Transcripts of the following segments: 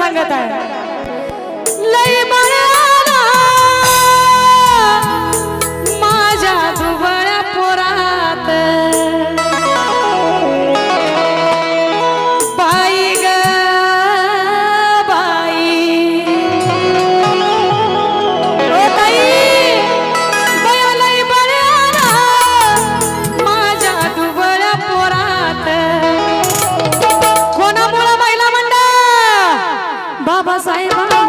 सांगत आहे. लय বাবা সাহেব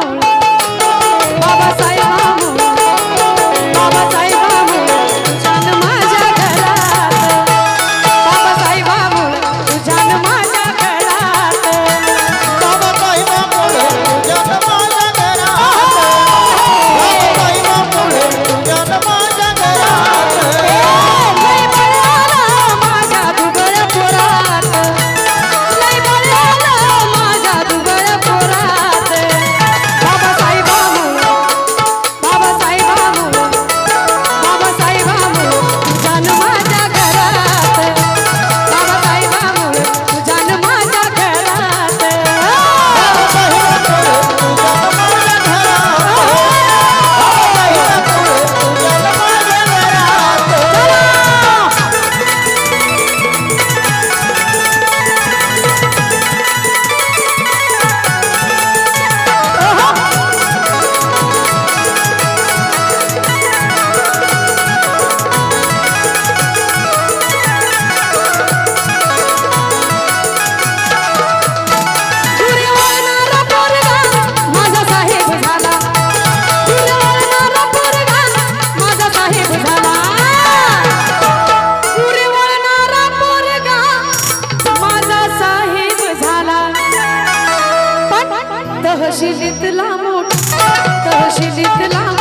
তহসিলিত লামুট তহসিলিত লামুট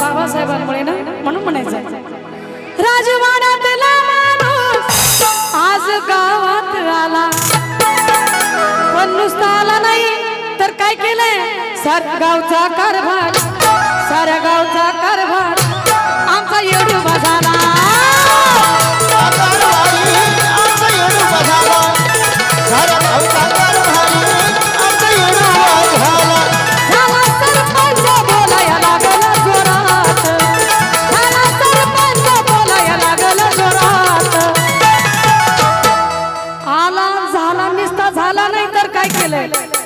बाबासाहेबांमुळे ना म्हणून म्हणायचं राजवाड्यातला माणूस आज गावात आला. पण नुसता आला नाही तर काय केलंय? साऱ्या गावचा कारभार साऱ्या गावचा कारभार. आमचा येडू बाजारा काय केलंय